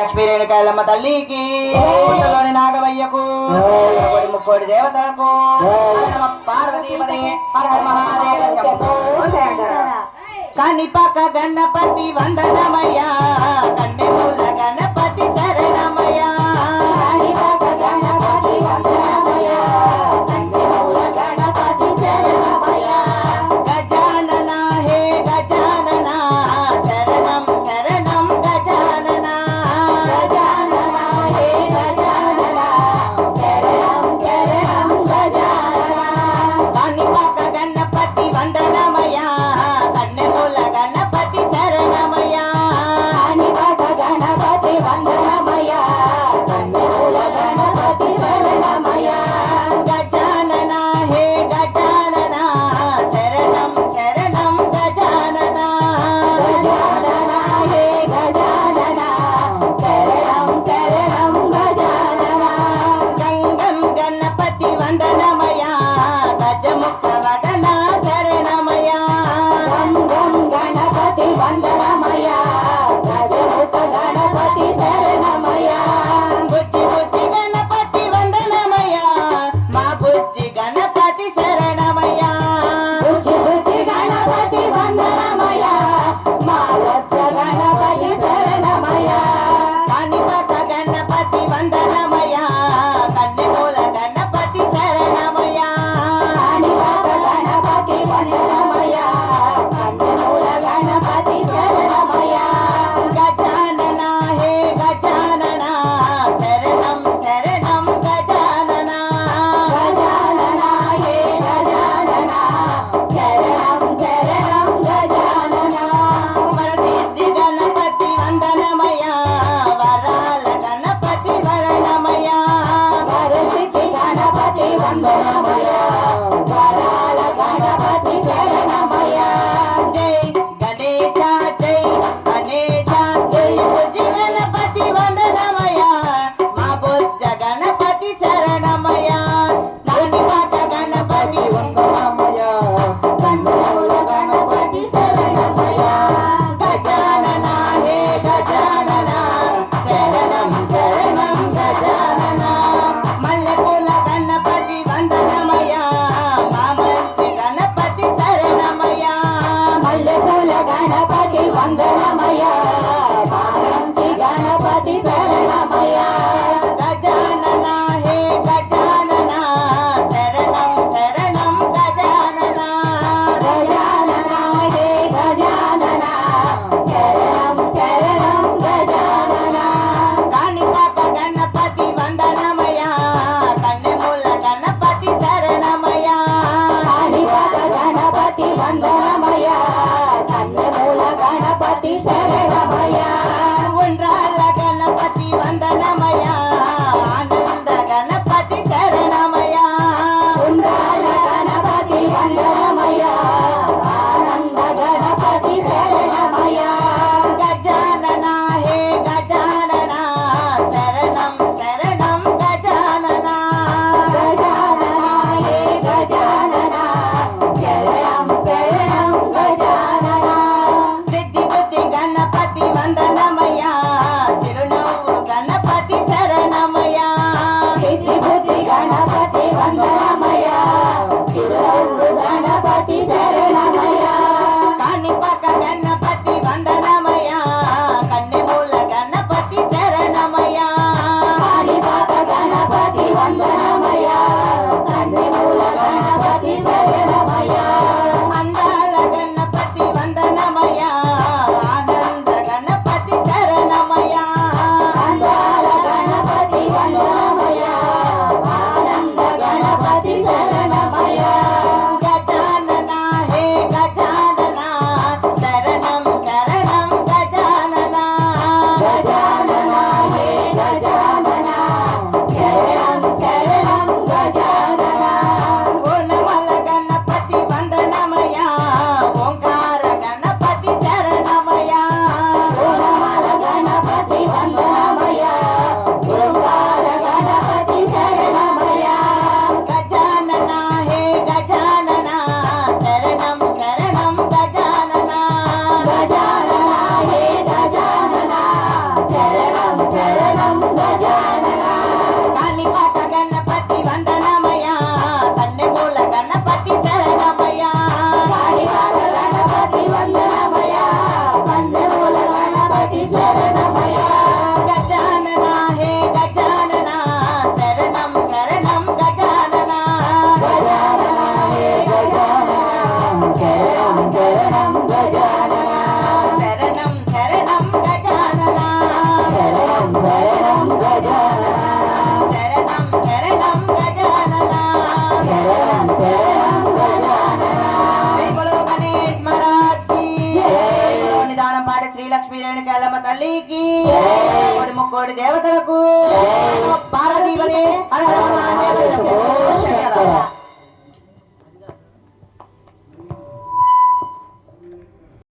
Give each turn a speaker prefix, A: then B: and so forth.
A: లక్ష్మీ రేణుకాయలమ్మ తల్లికి. పుట్టలోని నాగమయ్యకు ముక్కోడి దేవతలకు. పార్వతీపదే హర మహాదేవ కనిపక గణపతి వందనమయ్యా. 감사합니다. Senhor. దేవతలకు